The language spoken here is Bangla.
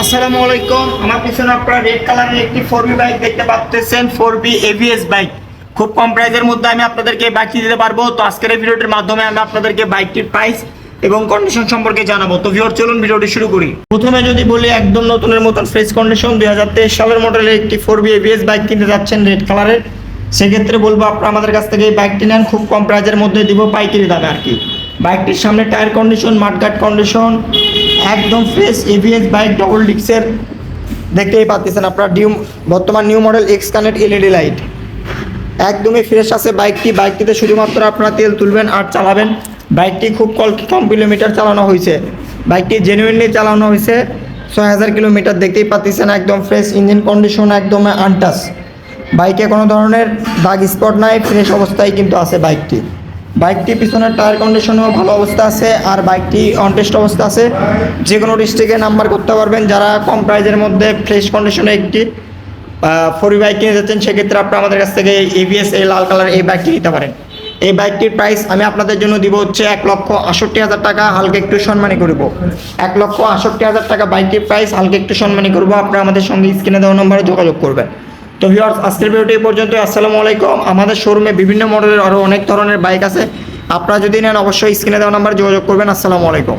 আসসালামু আলাইকুম। আমার পিছনে আপনারা রেড কালারের একটি ফোর বি বাইক দেখতে ফোর বি এভিএস বাইক খুব কম প্রাইসের মধ্যে আমি আপনাদেরকে বাইকটি দিতে পারব। তো আজকের মাধ্যমে আপনাদেরকে বাইকটির প্রাইস এবং কন্ডিশন সম্পর্কে জানাব। তো চলুন শুরু করি। প্রথমে যদি বলি, একদম নতুনের মতন কন্ডিশন হাজার তেইশ সালের মডেলের একটি ফোর বি এভিএস বাইক কিনতে যাচ্ছেন রেড কালারের সেক্ষেত্রে বলব, আপনারা আমাদের কাছ থেকে বাইকটি নেন। খুব কম প্রাইসের মধ্যে দিব পাইকারি দামে আর কি। বাইকটির সামনে টায়ার কন্ডিশন মাঠঘাট কন্ডিশন, একদম ফ্রেশ এভিএস বাইক ডবল ডিক্সের দেখতেই পাচ্ছেন আপনারা নিউ বর্তমান new model X connect LED light একদমই ফ্রেশ আছে বাইকটি। বাইকটিতে শুধুমাত্র আপনারা তেল তুলবেন আর চালাবেন। বাইকটি খুব কল কম কিলোমিটার চালানো হয়েছে। বাইকটি জেনুইনলি চালানো হয়েছে। ছয় হাজার কিলোমিটার দেখতেই পাচ্ছেন, একদম ফ্রেশ ইঞ্জিন কন্ডিশন একদম আনটাস বাইকে কোনো ধরনের দাগ স্পট নাই ফ্রেশ অবস্থায় কিন্তু আছে বাইকটি। বাইকটি পিছনের টায়ার কন্ডিশনও ভালো অবস্থা আছে আর বাইকটি অনটেস্ট অবস্থা আছে। যে কোনো ডিস্ট্রিক্টে নাম্বার করতে পারবেন। যারা কম প্রাইজের মধ্যে ফ্রেশ কন্ডিশনে একটি ফোর বাইক কিনে যাচ্ছেন, সেক্ষেত্রে আপনারা আমাদের কাছ থেকে এবিএস এই লাল কালার এই বাইকটি নিতে পারেন। এই বাইকটির প্রাইস আমি আপনাদের জন্য দিব হচ্ছে এক লক্ষ আষট্টি হাজার টাকা। হালকা একটু সম্মানী করব। এক লক্ষ আষট্টি হাজার টাকা বাইকটির প্রাইস হালকা একটু সম্মানী করব। আপনারা আমাদের সঙ্গে স্ক্রিনে দেওয়া নম্বরে যোগাযোগ করবেন। তো হিয়ার্স আজকের ভিডিওটি পর্যন্ত আসসালামু আলাইকুম। আমাদের শোরুমে বিভিন্ন মডেলের আরও অনেক ধরনের বাইক আছে। আপনারা যদি নেন, অবশ্যই স্ক্রিনে দেওয়া নাম্বার যোগাযোগ করবেন। আসসালামু আলাইকুম।